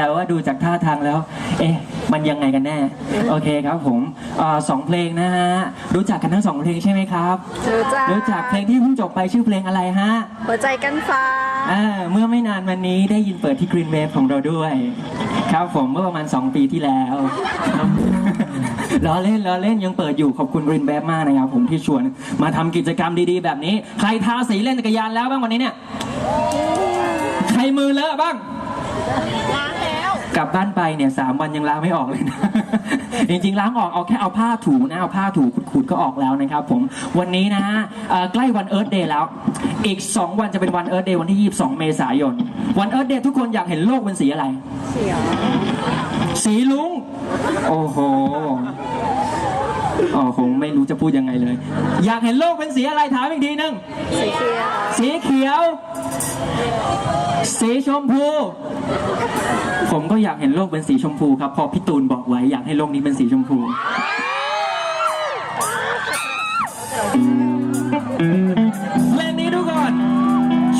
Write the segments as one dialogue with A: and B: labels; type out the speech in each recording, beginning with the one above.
A: แต่ว่าดูจากท่าทางแล้ว เอ๊ะ มันยังไงกันแน่ โอเคครับผมเอ่อสองเพลงนะฮะ รู้จักกันทั้งสองเพลงใช่ไหมครับ
B: รู้จัก
A: รู้จักเพลงที่เพิ่งจบไปชื่อเพลงอะไรฮะ
B: หัวใจกันฟ้า
A: อ่าเมื่อไม่นานมานี้ได้ยินเปิดที่ Green Wave ของเราด้วย ครับผมเมื่อประมาณ 2 ปีที่แล้วล้อเล่นล้อเล่นยังเปิดอยู่ขอบคุณ Green Wave มากนะครับผมที่ชวนมาทำกิจกรรมดีๆ แบบนี้ ใครทาสีเล่นจักรยานแล้วบ้างวันนี้เนี่ย ใครมือเลอะบ้าง
B: ล้างแล้ว
A: กลับบ้านไปเนี่ยสามวันยังล้างไม่ออกเลยนะ จริงๆล้างออกเอาแค่เอาผ้าถูนะเอาผ้าถูขูดๆก็ออกแล้วนะครับผมวันนี้นะฮะเอ่อใกล้วันเอิร์ธเดย์แล้ว อีก 2 วันจะเป็นวันเอิร์ธเดย์วันที่ 22 เมษายน วันเอิร์ธเดย์ทุกคนอยากเห็นโลกเป็นสีอะไร
B: เขียว
A: สีลุง โอ้โห อ๋อคงไม่รู้จะพูดยังไงเลย อยากเห็นโลกเป็นสีอะไรถามอีกทีนึง
B: สีเขียว
A: สีเขียว สีชมพู ผมก็อยากเห็นโลกเป็นสีชมพูครับพอพี่ตูนบอกไว้อยากให้โลกนี้เป็นสีชมพูเพลงนี้ทุกคน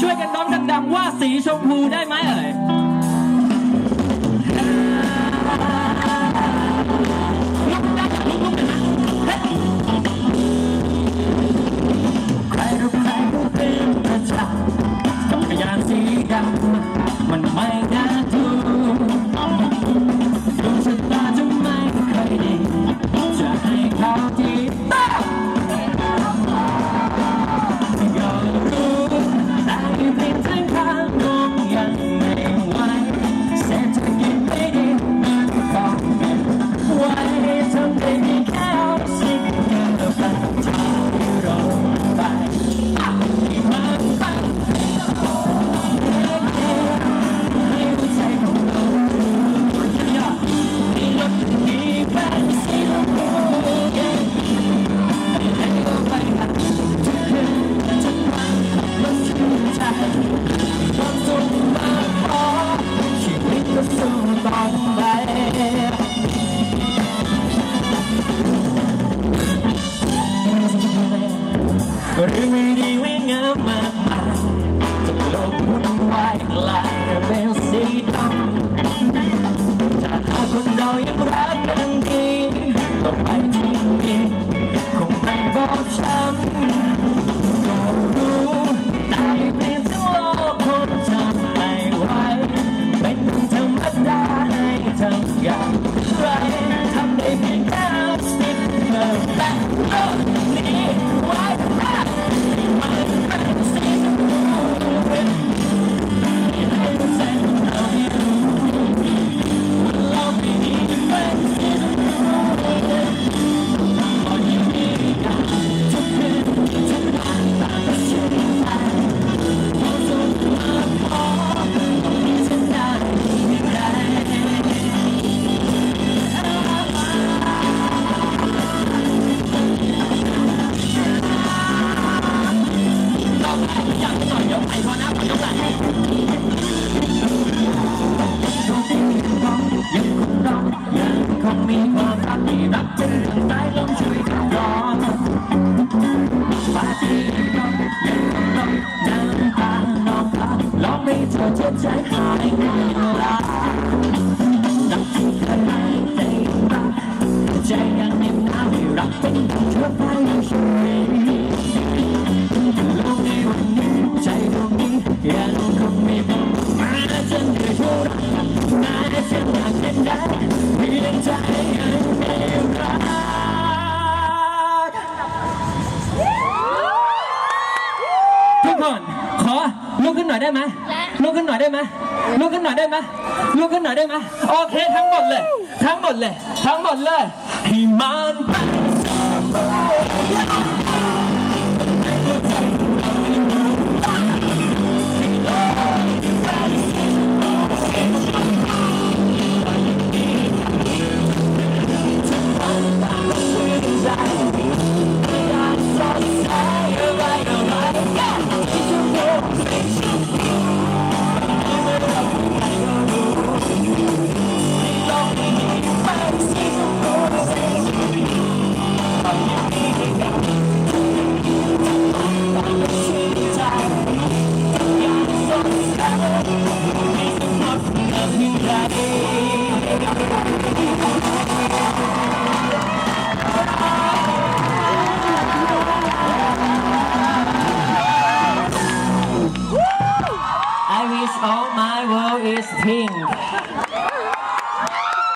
A: ช่วยกันน้อมดังๆว่าสีชมพูได้ไหมเอ่ย ท่าไรแม้จะหนักแค่ไหนเพียงใจยังไม่รักทุกคนขอลุกขึ้นหน่อยได้ไหมลุกขึ้นหน่อยได้ไหมลุกขึ้นหน่อยได้ไหมลุกขึ้นหน่อยได้ไหมโอเคทั้งหมดเลย ทั้งหมดเลย ทั้งหมดเลยให้มันเป็